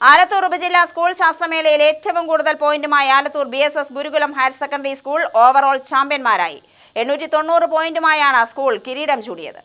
ആലത്തൂർ ഉപജില്ലാ സ്കൂൾ ശാസ്ത്രമേളയിൽ ഏറ്റവും കൂടുതൽ പോയിന്റുമായി Alathur B S S Gurukulam higher secondary school overall ചാമ്പ്യന്മാരായി. എണ്ണൂറ്റി തൊണ്ണൂറ് പോയിന്റുമായാണ് സ്കൂൾ കിരീടം ചൂടിയത്.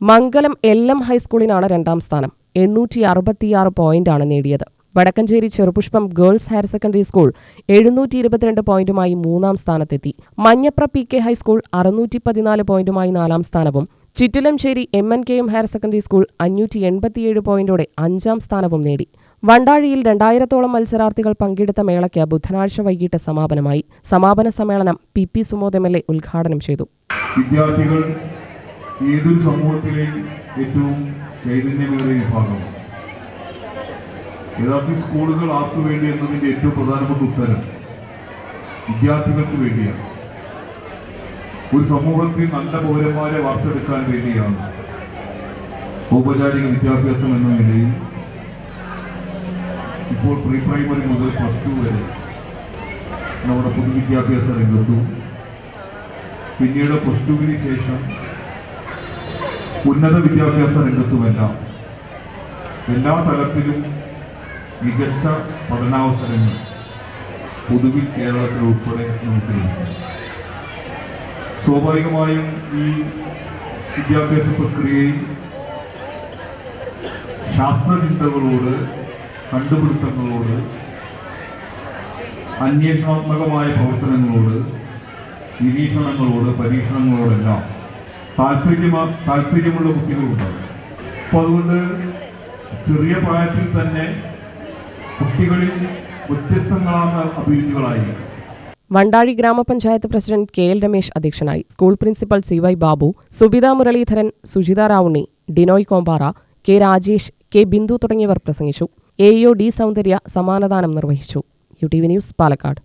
മംഗലം എൽ എം ഹൈസ്കൂളിനാണ് രണ്ടാം സ്ഥാനം. എണ്ണൂറ്റി അറുപത്തിയാറ് പോയിന്റാണ് നേടിയത്. Vadakkencherry Cherupushpam girls higher secondary school എഴുന്നൂറ്റി ഇരുപത്തിരണ്ട് പോയിന്റുമായി മൂന്നാം സ്ഥാനത്തെത്തി. മഞ്ഞപ്ര പി കെ ഹൈസ്കൂൾ അറുന്നൂറ്റി പതിനാല് പോയിന്റുമായി നാലാം സ്ഥാനവും. Chittilanchery M N K M higher secondary school അഞ്ഞൂറ്റി എൺപത്തിയേഴ് പോയിന്റോടെ അഞ്ചാം സ്ഥാനവും നേടി. വണ്ടാഴിയിൽ രണ്ടായിരത്തോളം മത്സരാർത്ഥികൾ പങ്കെടുത്ത മേളയ്ക്ക് ബുധനാഴ്ച വൈകിട്ട് സമാപനമായി. സമാപന സമ്മേളനം P P Sumod M L A ഉദ്ഘാടനം ചെയ്തു. വിദ്യാർത്ഥികൾ ഏതൊരു സമൂഹത്തിലെയും ഏറ്റവും ചൈതന്യമേറിയ വിഭാഗമാണ് യഥാർത്ഥത്തിൽ സ്കൂളുകൾ ആർക്കു വേണ്ടി എന്നതിന്റെ ഏറ്റവും പ്രധാനപ്പെട്ട ഉത്തരം വിദ്യാർത്ഥികൾക്ക് വേണ്ടിയാണ്. ഒരു സമൂഹത്തിൽ നല്ല പൗരന്മാരെ വാർത്തെടുക്കാൻ വേണ്ടിയാണ് ഔപചാരിക വിദ്യാഭ്യാസം എന്ന നിലയിൽ ഇപ്പോൾ പ്രീ പ്രൈമറി മുതൽ പ്ലസ് ടു വരെ നമ്മുടെ പൊതുവിദ്യാഭ്യാസ രംഗത്തും. പിന്നീട് പ്ലസ് ടുവിന് ശേഷം ഉന്നത വിദ്യാഭ്യാസ രംഗത്തുമെല്ലാം. എല്ലാ തലത്തിലും മികച്ച പഠനാവസരങ്ങൾ പൊതുവിൽ കേരളത്തിൽ ഉൾപ്പെടെ നമുക്ക് സ്വാഭാവികമായും ഈ വിദ്യാഭ്യാസ പ്രക്രിയയിൽ ശാസ്ത്രചിന്തകളോട് കണ്ടുപിടുത്തങ്ങളോട് അന്വേഷണാത്മകമായ പ്രവർത്തനങ്ങളോട് നിരീക്ഷണങ്ങളോട് പരീക്ഷണങ്ങളോടെല്ലാം താല്പര്യമ താല്പര്യമുള്ള കുട്ടികളുണ്ടാകും അപ്പോൾ അതുകൊണ്ട് ചെറിയ പ്രായത്തിൽ തന്നെ കുട്ടികളിൽ വ്യത്യസ്തങ്ങളാണ് അഭിരുചികളായിരിക്കും വണ്ടാഴി ഗ്രാമപഞ്ചായത്ത് പ്രസിഡന്റ് കെ എൽ രമേശ് അധ്യക്ഷനായി school principal C Y Babu Subitha Muraleedharan Sujitha Ravunni Dinoy Kompara K Rajesh K Bindu തുടങ്ങിയവർ പ്രസംഗിച്ചു. എ ഇഒ ഡി സൗന്ദര്യ സമാനദാനം നിർവഹിച്ചു. U T V news Palakkad.